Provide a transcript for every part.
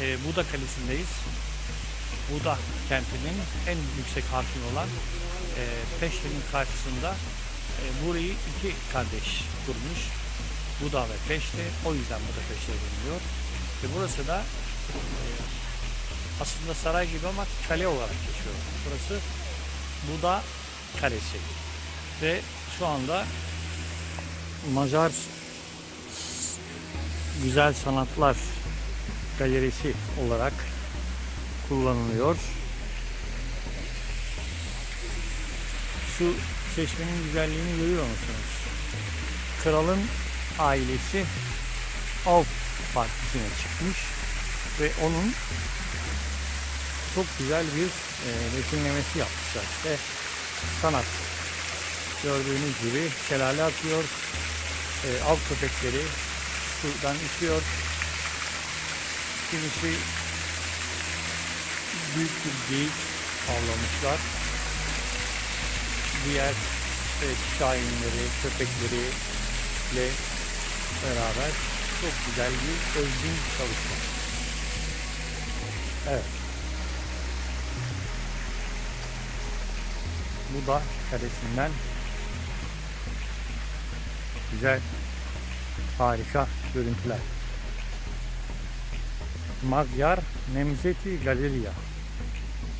e, Buda Kalesi'ndeyiz. Buda kentinin en yüksek hakimi olan e, Peşte'nin karşısında e, burayı iki kardeş kurmuş. Buda ve Peşte. O yüzden Buda Peşte deniliyor. Ve burası da e, aslında saray gibi ama kale olarak geçiyor. Burası Buda Kalesi. Ve şu anda Macar Güzel Sanatlar Galerisi olarak kullanılıyor. Şu çeşmenin güzelliğini görüyor musunuz? Kralın ailesi av partisine çıkmış ve onun çok güzel bir e, resimlemesi yapmışlar. İşte sanat. Gördüğünüz gibi şelale akıyor. E, av köpekleri sudan içiyor. Kimisi büyük bir geyik avlamışlar. Diğer işte şahinleri, köpekleriyle beraber çok güzel bir özgün çalışma. Evet. Bu da karesinden güzel, harika görüntüler. Magyar Nemzeti Galeriya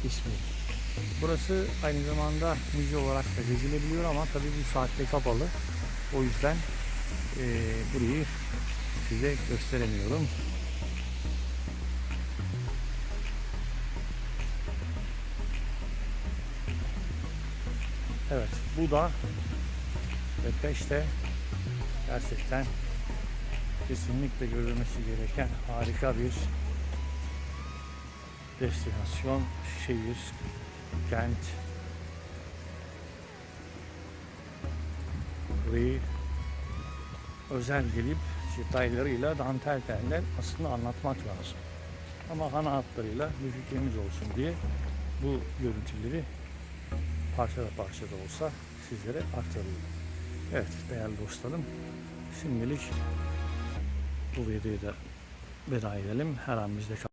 ismi. Burası aynı zamanda müze olarak da gezilebiliyor ama tabii bu saatte kapalı. O yüzden eee, burayı size gösteremiyorum. Evet, bu da ve Peşte gerçekten kesinlikle görülmesi gereken harika bir destinasyon, şehir, kent. Burayı özel gelip detaylarıyla dantel teller aslında anlatmak lazım. Ama ana hatlarıyla bir fikrimiz olsun diye bu görüntüleri parça da parça da olsa sizlere aktarıyorum. Evet değerli dostlarım şimdilik bu videoyu da veda edelim. Her an bizde kal-